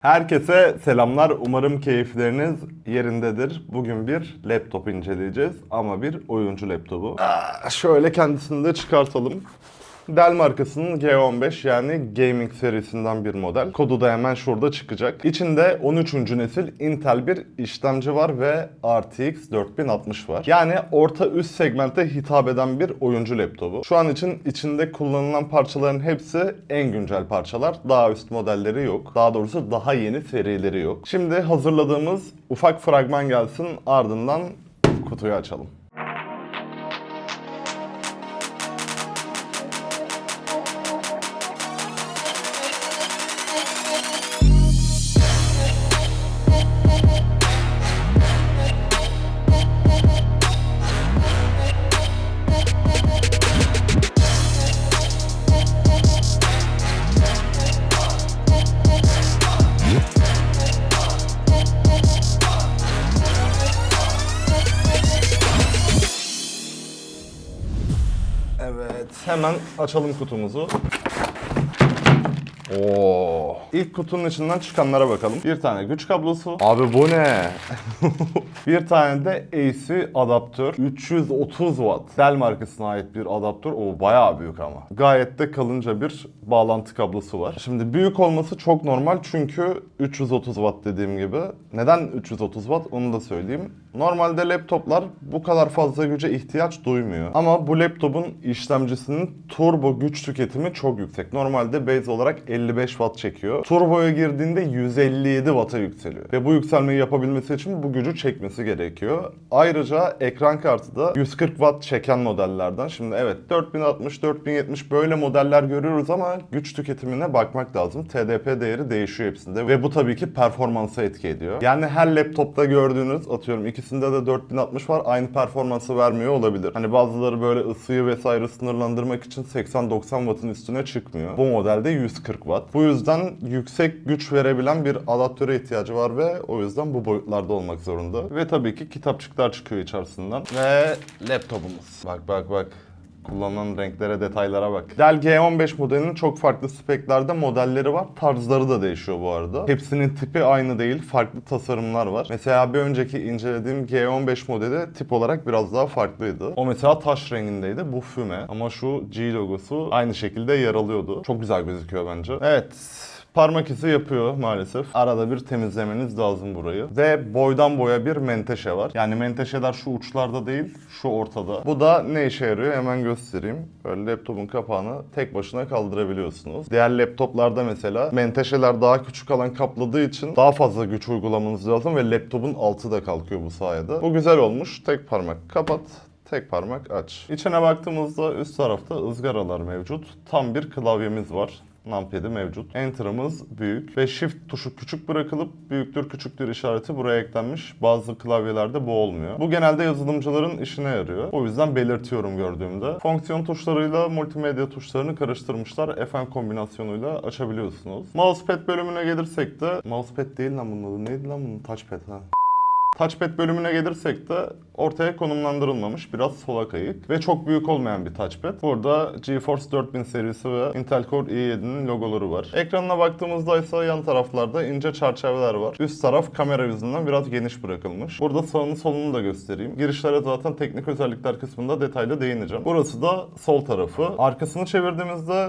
Herkese selamlar. Umarım keyifleriniz yerindedir. Bugün bir laptop inceleyeceğiz ama bir oyuncu laptopu. Aa, şöyle kendisini de çıkartalım. Dell markasının G15 yani gaming serisinden bir model. Kodu da hemen şurada çıkacak. İçinde 13. nesil Intel bir işlemci var ve RTX 4060 var. Yani orta üst segmente hitap eden bir oyuncu laptopu. Şu an için içinde kullanılan parçaların hepsi en güncel parçalar. Daha üst modelleri yok. Daha doğrusu daha yeni serileri yok. Şimdi hazırladığımız ufak fragman gelsin ardından kutuyu açalım. Hemen açalım kutumuzu. Oo. İlk kutunun içinden çıkanlara bakalım. Bir tane güç kablosu. Abi bu ne? bir tane de AC adaptör. 330 watt. Dell markasına ait bir adaptör. O bayağı büyük ama. Gayet de kalınca bir bağlantı kablosu var. Şimdi büyük olması çok normal çünkü 330 watt dediğim gibi. Neden 330 watt onu da söyleyeyim. Normalde laptoplar bu kadar fazla güce ihtiyaç duymuyor. Ama bu laptopun işlemcisinin turbo güç tüketimi çok yüksek. Normalde base olarak 55 watt çekiyor. Turboya girdiğinde 157 watt'a yükseliyor. Ve bu yükselmeyi yapabilmesi için bu gücü çekmesi gerekiyor. Ayrıca ekran kartı da 140 watt çeken modellerden. Şimdi evet 4060, 4070 böyle modeller görüyoruz ama güç tüketimine bakmak lazım. TDP değeri değişiyor hepsinde ve bu tabii ki performansa etki ediyor. Yani her laptopta gördüğünüz atıyorum ikisinde de 4060 var aynı performansı vermiyor olabilir. Hani bazıları böyle ısıyı vesaire sınırlandırmak için 80-90 wattın üstüne çıkmıyor. Bu modelde 140 watt. Bu yüzden yüksek güç verebilen bir adaptöre ihtiyacı var ve o yüzden bu boyutlarda olmak zorunda. Ve tabii ki kitapçıklar çıkıyor içerisinden. Ve laptopumuz. Bak bak bak. Kullanılan renklere, detaylara bak. Dell G15 modelinin çok farklı speklerde modelleri var. Tarzları da değişiyor bu arada. Hepsinin tipi aynı değil. Farklı tasarımlar var. Mesela bir önceki incelediğim G15 modeli tip olarak biraz daha farklıydı. O mesela taş rengindeydi. Bu füme. Ama şu G logosu aynı şekilde yer alıyordu. Çok güzel gözüküyor bence. Evet. Parmak izi yapıyor maalesef. Arada bir temizlemeniz lazım burayı. Ve boydan boya bir menteşe var. Yani menteşeler şu uçlarda değil, şu ortada. Bu da ne işe yarıyor hemen göstereyim. Böyle laptopun kapağını tek başına kaldırabiliyorsunuz. Diğer laptoplarda mesela menteşeler daha küçük alan kapladığı için daha fazla güç uygulamanız lazım ve laptopun altı da kalkıyor bu sayede. Bu güzel olmuş. Tek parmak kapat, Tek parmak aç. İçine baktığımızda üst tarafta ızgaralar mevcut. Tam bir klavyemiz var. Numpad'i mevcut. Enter'ımız büyük ve Shift tuşu küçük bırakılıp büyüktür küçüktür işareti buraya eklenmiş. Bazı klavyelerde bu olmuyor. Bu genelde yazılımcıların işine yarıyor. O yüzden belirtiyorum gördüğümde. Fonksiyon tuşlarıyla multimedya tuşlarını karıştırmışlar. FN kombinasyonuyla açabiliyorsunuz. Mousepad bölümüne gelirsek de... Mousepad değil lan bunun adı. Neydi lan bunun? Touchpad ha. Touchpad bölümüne gelirsek de ortaya konumlandırılmamış biraz sola kayık ve çok büyük olmayan bir touchpad. Burada GeForce 4000 serisi ve Intel Core i7'nin logoları var. Ekranına baktığımızda ise yan taraflarda ince çerçeveler var. Üst taraf kamera yüzünden biraz geniş bırakılmış. Burada sağını solunu da göstereyim. Girişlere zaten teknik özellikler kısmında detaylı değineceğim. Burası da sol tarafı. Arkasını çevirdiğimizde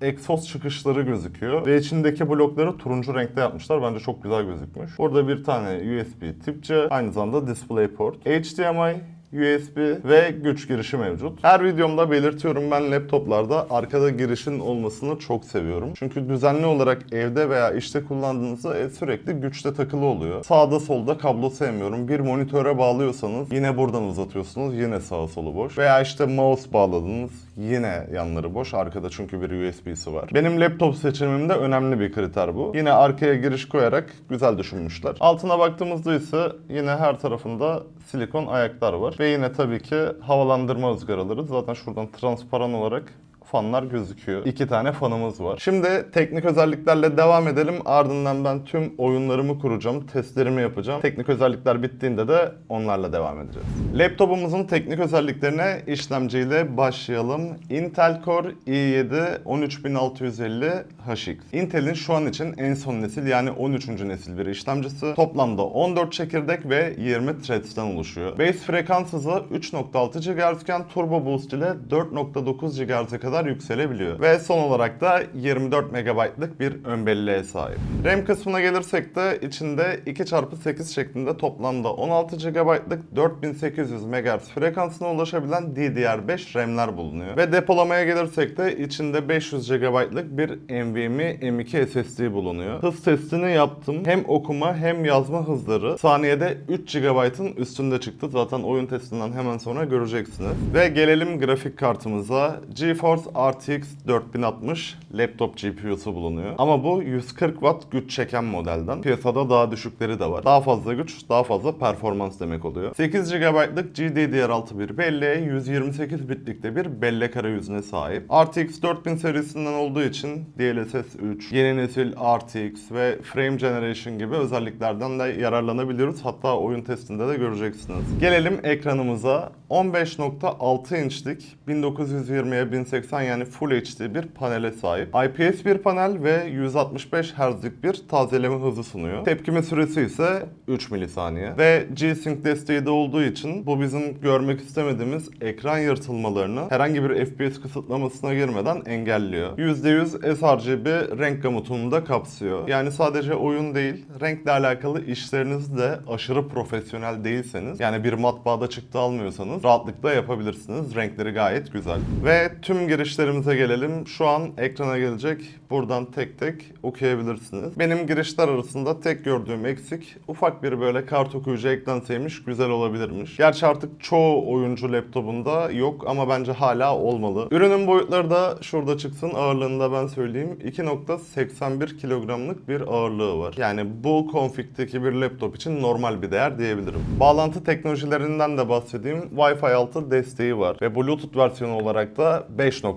egzoz çıkışları gözüküyor. Ve içindeki blokları turuncu renkte yapmışlar. Bence çok güzel gözükmüş. Burada bir tane USB tip C, aynı zamanda DisplayPort, HDMI, USB ve güç girişi mevcut. Her videomda belirtiyorum ben laptoplarda arkada girişin olmasını çok seviyorum. Çünkü düzenli olarak evde veya işte kullandığınızda e, sürekli güçte takılı oluyor. Sağda solda kablo sevmiyorum. Bir monitöre bağlıyorsanız yine buradan uzatıyorsunuz. Yine sağa solu boş. Veya işte mouse bağladınız. Yine yanları boş. Arkada çünkü bir USB'si var. Benim laptop seçimimde önemli bir kriter bu. Yine arkaya giriş koyarak güzel düşünmüşler. Altına baktığımızda ise yine her tarafında silikon ayaklar var. Ve yine tabii ki havalandırma ızgaraları. Zaten şuradan transparan olarak fanlar gözüküyor. İki tane fanımız var. Şimdi teknik özelliklerle devam edelim. Ardından ben tüm oyunlarımı kuracağım. Testlerimi yapacağım. Teknik özellikler bittiğinde de onlarla devam edeceğiz. Laptopumuzun teknik özelliklerine işlemciyle başlayalım. Intel Core i7 13650 HX. Intel'in şu an için en son nesil yani 13. nesil bir işlemcisi. Toplamda 14 çekirdek ve 20 threads'ten oluşuyor. Base frekans hızı 3.6 GHz iken Turbo Boost ile 4.9 GHz'e kadar yükselebiliyor. Ve son olarak da 24 MB'lık bir ön belleğe sahip. RAM kısmına gelirsek de içinde 2x8 şeklinde toplamda 16 GB'lık 4800 MHz frekansına ulaşabilen DDR5 RAM'ler bulunuyor. Ve depolamaya gelirsek de içinde 500 GB'lık bir NVMe M2 SSD bulunuyor. Hız testini yaptım. Hem okuma hem yazma hızları saniyede 3 GB'ın üstünde çıktı. Zaten oyun testinden hemen sonra göreceksiniz. Ve gelelim grafik kartımıza. GeForce RTX 4060 laptop GPU'su bulunuyor. Ama bu 140 Watt güç çeken modelden. Piyasada daha düşükleri de var. Daha fazla güç, daha fazla performans demek oluyor. 8 GB'lık GDDR6 bir belleğe 128 bitlik de bir bellek arayüzüne sahip. RTX 4000 serisinden olduğu için DLSS 3, yeni nesil RTX ve Frame Generation gibi özelliklerden de yararlanabiliyoruz. Hatta oyun testinde de göreceksiniz. Gelelim ekranımıza. 15.6 inçlik 1920'ye 1080 yani Full HD bir panele sahip. IPS bir panel ve 165 Hz'lik bir tazeleme hızı sunuyor. Tepkime süresi ise 3 milisaniye. Ve G-Sync desteği de olduğu için bu bizim görmek istemediğimiz ekran yırtılmalarını herhangi bir FPS kısıtlamasına girmeden engelliyor. %100 sRGB renk gamutunu da kapsıyor. Yani sadece oyun değil, renkle alakalı işleriniz de aşırı profesyonel değilseniz, yani bir matbaada çıktı almıyorsanız rahatlıkla yapabilirsiniz. Renkleri gayet güzel. Ve tüm girişlerimize gelelim. Şu an ekrana gelecek. Buradan tek tek okuyabilirsiniz. Benim girişler arasında tek gördüğüm eksik ufak bir böyle kart okuyucu eklenseymiş güzel olabilirmiş. Gerçi artık çoğu oyuncu laptopunda yok ama bence hala olmalı. Ürünün boyutları da şurada çıksın. Ağırlığını da ben söyleyeyim. 2.81 kilogramlık bir ağırlığı var. Yani bu konfigdeki bir laptop için normal bir değer diyebilirim. Bağlantı teknolojilerinden de bahsedeyim. Wi-Fi 6 desteği var ve Bluetooth versiyonu olarak da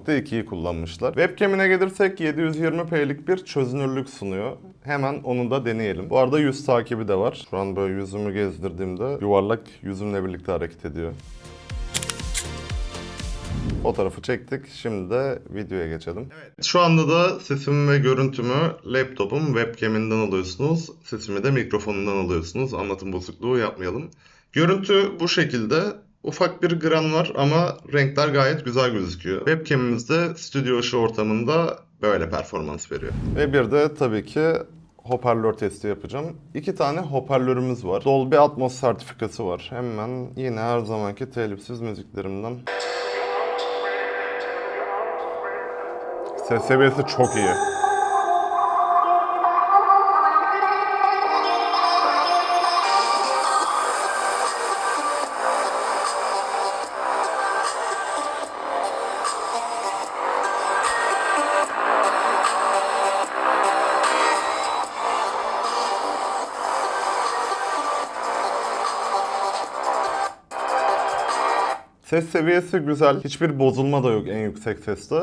5.2'yi kullanmışlar. Webcam'ine gelirsek 720p'lik bir çözünürlük sunuyor. Hemen onu da deneyelim. Bu arada yüz takibi de var. Şu an böyle yüzümü gezdirdiğimde yuvarlak yüzümle birlikte hareket ediyor. Fotoğrafı çektik. Şimdi de videoya geçelim. Evet. Şu anda da sesimi ve görüntümü laptopum webcaminden alıyorsunuz. Sesimi de mikrofonundan alıyorsunuz. Anlatım bozukluğu yapmayalım. Görüntü bu şekilde. Ufak bir gran var ama renkler gayet güzel gözüküyor. Webcam'imizde stüdyo ışığı ortamında böyle performans veriyor. Ve bir de tabii ki hoparlör testi yapacağım. İki tane hoparlörümüz var. Dolby Atmos sertifikası var. Hemen yine her zamanki telifsiz müziklerimden. Ses seviyesi çok iyi. Ses seviyesi güzel. Hiçbir bozulma da yok en yüksek seste.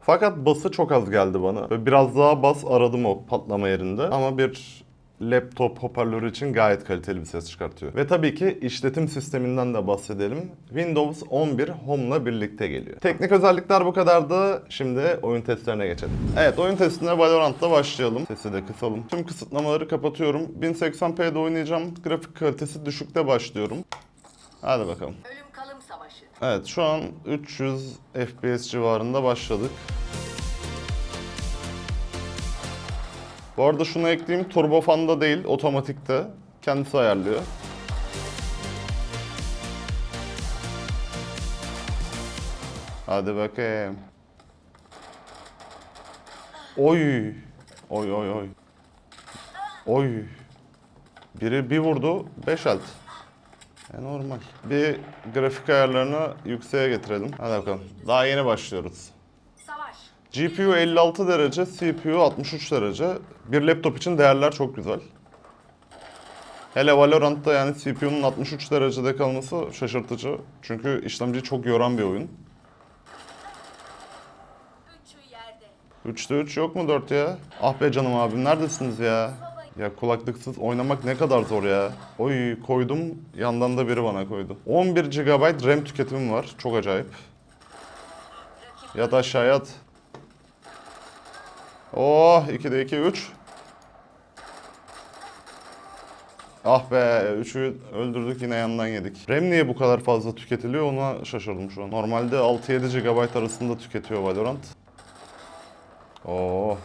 Fakat bası çok az geldi bana. Böyle biraz daha bas aradım o patlama yerinde. Ama bir laptop hoparlörü için gayet kaliteli bir ses çıkartıyor. Ve tabii ki işletim sisteminden de bahsedelim. Windows 11 Home'la birlikte geliyor. Teknik özellikler bu kadardı. Şimdi oyun testlerine geçelim. Evet oyun testine Valorant'la başlayalım. Sesi de kısalım. Tüm kısıtlamaları kapatıyorum. 1080p'de oynayacağım. Grafik kalitesi düşükte başlıyorum. Hadi bakalım. Savaşı. Evet şu an 300 FPS civarında başladık. Bu arada şunu ekleyeyim. Turbofan değil, otomatikte. Kendisi ayarlıyor. Hadi bakayım. Oy. Oy oy oy. Oy. Biri bir vurdu, 5 alt. E normal. Bir grafik ayarlarını yükseğe getirelim. Hadi bakalım. Daha yeni başlıyoruz. Savaş. GPU 56 derece, CPU 63 derece. Bir laptop için değerler çok güzel. Hele Valorant'ta yani CPU'nun 63 derecede kalması şaşırtıcı. Çünkü işlemci çok yoran bir oyun. 3'te 3 yok mu 4 ya? Ah be canım abim neredesiniz ya? Ya kulaklıksız oynamak ne kadar zor ya. Oy koydum yandan da biri bana koydu. 11 GB RAM tüketimim var. Çok acayip. Yat aşağı yat. Oh 2'de 2 3. Ah be 3'ü öldürdük yine yandan yedik. RAM niye bu kadar fazla tüketiliyor ona şaşırdım şu an. Normalde 6-7 GB arasında tüketiyor Valorant. Oo.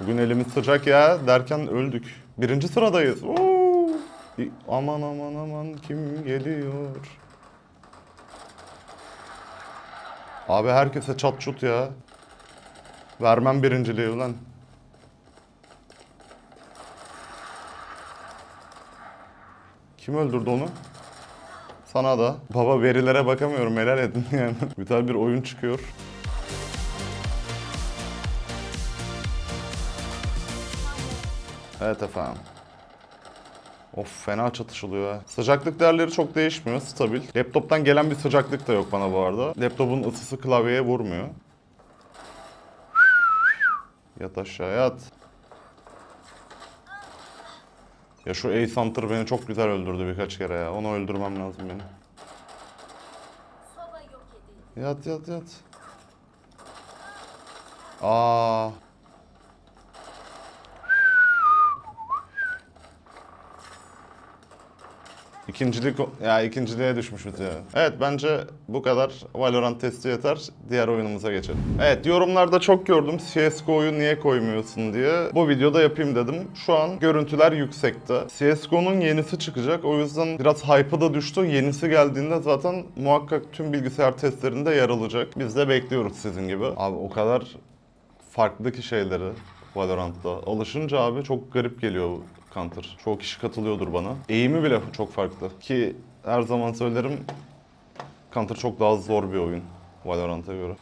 Bugün elimiz sıcak ya derken öldük. Birinci sıradayız. Oo. Aman aman aman kim geliyor? Abi herkese çat çut ya. Vermem birinciliği ulan. Kim öldürdü onu? Sana da. Baba verilere bakamıyorum helal edin yani. Güzel bir oyun çıkıyor. Evet efendim. Of fena çatışılıyor ha. Sıcaklık değerleri çok değişmiyor, stabil. Laptoptan gelen bir sıcaklık da yok bana bu arada. Laptopun ısısı klavyeye vurmuyor. Yat aşağı yat. Ya şu Ace Hunter beni çok güzel öldürdü birkaç kere ya. Onu öldürmem lazım benim. Yat yat yat. Aa. İkincilik ya ikinciliğe düşmüşüz ya. Evet bence bu kadar Valorant testi yeter. Diğer oyunumuza geçelim. Evet yorumlarda çok gördüm CS:GO'yu niye koymuyorsun diye. Bu videoda yapayım dedim. Şu an görüntüler yüksekte. CS:GO'nun yenisi çıkacak. O yüzden biraz hype'ı da düştü. Yenisi geldiğinde zaten muhakkak tüm bilgisayar testlerinde yer alacak. Biz de bekliyoruz sizin gibi. Abi o kadar farklı ki şeyleri Valorant'ta. Alışınca abi çok garip geliyor Counter. Çoğu kişi katılıyordur bana. Eğimi bile çok farklı. Ki her zaman söylerim Counter çok daha zor bir oyun Valorant'a göre.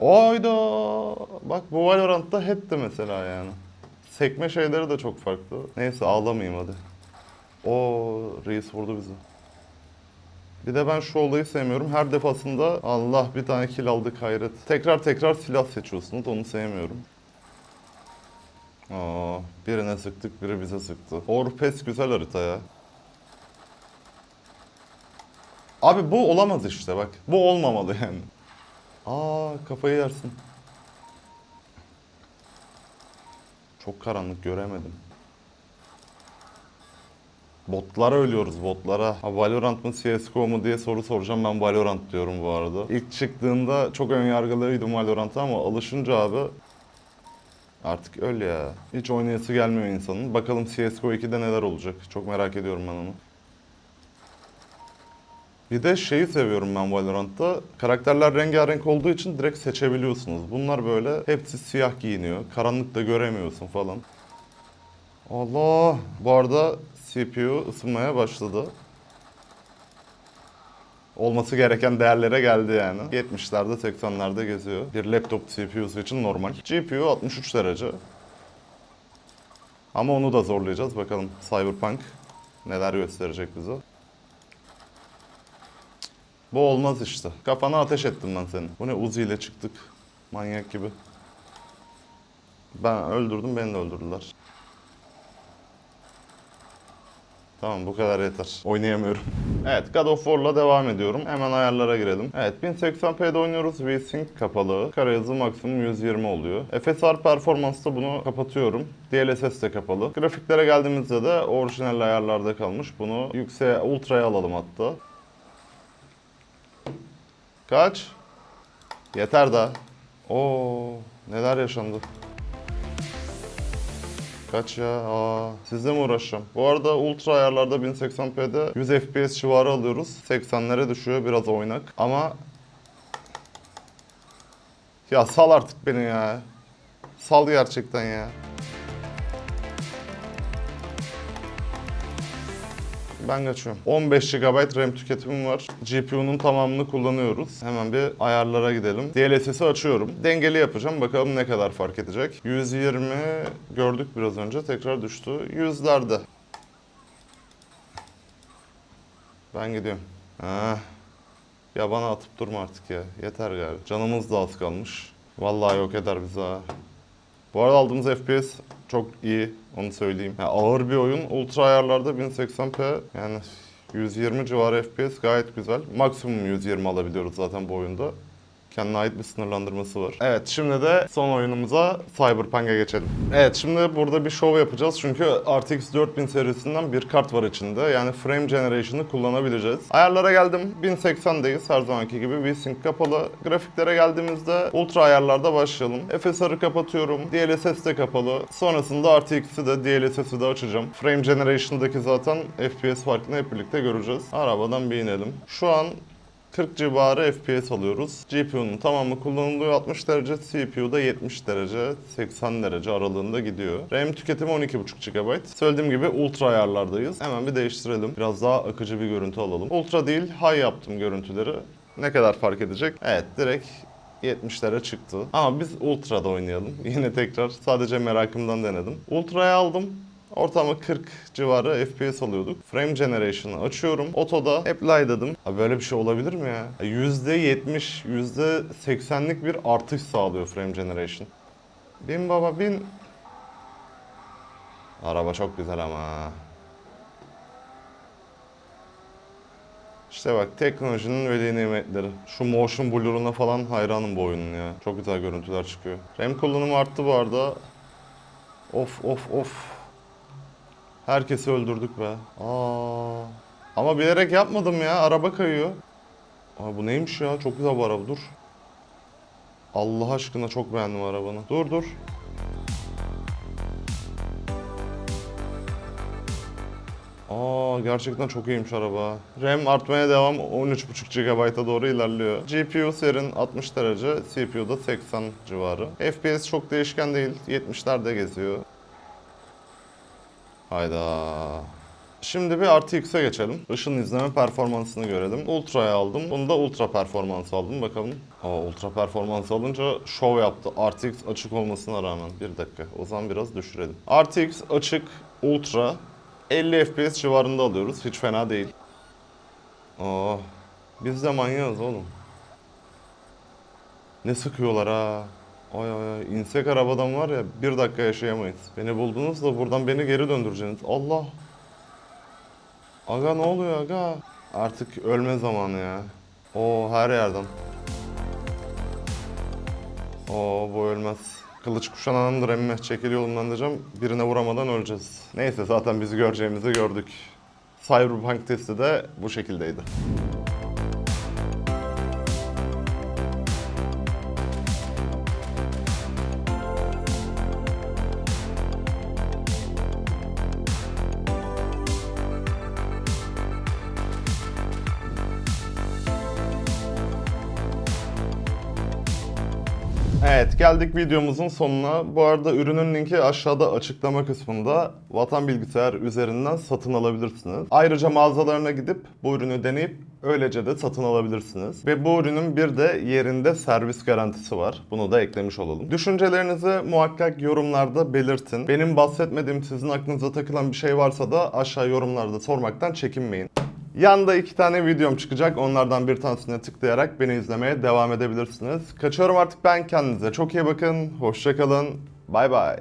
Oyda Bak bu Valorant'ta head de mesela yani. Sekme şeyleri de çok farklı. Neyse ağlamayayım hadi. O reis vurdu bizi. Bir de ben şu olayı sevmiyorum. Her defasında Allah bir tane kill aldık hayret. Tekrar tekrar silah seçiyorsunuz. Onu sevmiyorum. Aa, birine sıktık, biri bize sıktı. Orpes güzel harita ya. Abi bu olamaz işte bak. Bu olmamalı yani. Aa kafayı yersin. Çok karanlık göremedim. Botlara ölüyoruz botlara. Ha, Valorant mı CSGO mu diye soru soracağım. Ben Valorant diyorum bu arada. İlk çıktığında çok önyargılıydım Valorant'a ama alışınca abi artık öl ya. Hiç oynayası gelmiyor insanın. Bakalım CSGO 2'de neler olacak. Çok merak ediyorum ben onu. Bir de şeyi seviyorum ben Valorant'ta. Karakterler rengarenk olduğu için direkt seçebiliyorsunuz. Bunlar böyle hepsi siyah giyiniyor. Karanlıkta göremiyorsun falan. Allah! Bu arada CPU ısınmaya başladı. Olması gereken değerlere geldi yani. 70'lerde 80'lerde geziyor. Bir laptop CPU'su için normal. GPU 63 derece. Ama onu da zorlayacağız. Bakalım Cyberpunk neler gösterecek bize. Bu olmaz işte. Kafana ateş ettim ben senin. Bu ne Uzi ile çıktık. Manyak gibi. Ben öldürdüm, beni de öldürdüler. Tamam bu kadar yeter. Oynayamıyorum. evet God of War'la devam ediyorum. Hemen ayarlara girelim. Evet 1080p'de oynuyoruz. VSync kapalı. Kare hızı maksimum 120 oluyor. FSR performansta bunu kapatıyorum. DLSS de kapalı. Grafiklere geldiğimizde de orijinal ayarlarda kalmış. Bunu yükseğe ultra'ya alalım hatta. Kaç? Yeter daha. Oo, neler yaşandı? Kaç ya? Aa, sizle mi uğraşacağım? Bu arada ultra ayarlarda 1080p'de 100 FPS civarı alıyoruz. 80'lere düşüyor biraz oynak. Ama ya sal artık beni ya. Sal gerçekten ya. Ben kaçıyorum. 15 GB RAM tüketimim var. GPU'nun tamamını kullanıyoruz. Hemen bir ayarlara gidelim. DLSS'i açıyorum. Dengeli yapacağım. Bakalım ne kadar fark edecek. 120 gördük biraz önce. Tekrar düştü. Yüzlerde. Ben gidiyorum. Ah. Ya bana atıp durma artık ya. Yeter galiba. Canımız da az kalmış. Vallahi yok eder bizi ha. Bu arada aldığımız FPS çok iyi. Onu söyleyeyim. Yani ağır bir oyun. Ultra ayarlarda 1080p yani 120 civarı FPS gayet güzel. Maksimum 120 alabiliyoruz zaten bu oyunda. Kendine ait bir sınırlandırması var. Evet şimdi de son oyunumuza Cyberpunk'a geçelim. Evet şimdi burada bir show yapacağız çünkü RTX 4000 serisinden bir kart var içinde. Yani Frame Generation'ı kullanabileceğiz. Ayarlara geldim. 1080'deyiz her zamanki gibi. VSync kapalı. Grafiklere geldiğimizde ultra ayarlarda başlayalım. FSR'ı kapatıyorum. DLSS de kapalı. Sonrasında RTX'i de DLSS'i de açacağım. Frame Generation'daki zaten FPS farkını hep birlikte göreceğiz. Arabadan bir inelim. Şu an 40 civarı FPS alıyoruz. GPU'nun tamamı kullanılıyor 60 derece, CPU'da 70 derece, 80 derece aralığında gidiyor. RAM tüketimi 12.5 GB. Söylediğim gibi ultra ayarlardayız. Hemen bir değiştirelim. Biraz daha akıcı bir görüntü alalım. Ultra değil, high yaptım görüntüleri. Ne kadar fark edecek? Evet, direkt 70'lere çıktı. Ama biz Ultra'da oynayalım. Yine tekrar sadece merakımdan denedim. Ultra'ya aldım. Ortalama 40 civarı FPS alıyorduk. Frame Generation'ı açıyorum. Otoda apply dedim. Abi böyle bir şey olabilir mi ya? %70, %80'lik bir artış sağlıyor Frame Generation. Bin baba bin. Araba çok güzel ama. İşte bak teknolojinin öyle nimetleri. Şu motion blur'una falan hayranım bu oyunun ya. Çok güzel görüntüler çıkıyor. RAM kullanımı arttı bu arada. Of of of. Herkesi öldürdük be. Aa. Ama bilerek yapmadım ya. Araba kayıyor. Aa, bu neymiş ya? Çok güzel bu araba. Dur. Allah aşkına çok beğendim arabanı. Dur dur. Aa gerçekten çok iyiymiş araba. RAM artmaya devam 13.5 GB'a doğru ilerliyor. GPU serin 60 derece, CPU'da 80 civarı. FPS çok değişken değil, 70'lerde geziyor. Hayda. Şimdi bir RTX'e geçelim. Işın izleme performansını görelim. Ultra'ya aldım. Bunu da ultra performans aldım. Bakalım. Aa, ultra performans alınca show yaptı. RTX açık olmasına rağmen. Bir dakika. O zaman biraz düşürelim. RTX açık, ultra. 50 FPS civarında alıyoruz. Hiç fena değil. Aa, biz de manyağız oğlum. Ne sıkıyorlar ha. Ay ay ay. İnsek arabadan var ya bir dakika yaşayamayız. Beni buldunuz da buradan beni geri döndüreceksiniz. Allah. Aga ne oluyor aga? Artık ölme zamanı ya. Oo her yerden. Oo bu ölmez. Kılıç kuşananımdır emme. Çekil yolumdan diyeceğim. Birine vuramadan öleceğiz. Neyse zaten bizi göreceğimizi gördük. Cyberpunk testi de bu şekildeydi. Evet geldik videomuzun sonuna. Bu arada ürünün linki aşağıda açıklama kısmında Vatan Bilgisayar üzerinden satın alabilirsiniz. Ayrıca mağazalarına gidip bu ürünü deneyip öylece de satın alabilirsiniz. Ve bu ürünün bir de yerinde servis garantisi var. Bunu da eklemiş olalım. Düşüncelerinizi muhakkak yorumlarda belirtin. Benim bahsetmediğim sizin aklınıza takılan bir şey varsa da aşağı yorumlarda sormaktan çekinmeyin. Yanda iki tane videom çıkacak. Onlardan bir tanesine tıklayarak beni izlemeye devam edebilirsiniz. Kaçıyorum artık ben. Kendinize çok iyi bakın. Hoşçakalın. Bay bay.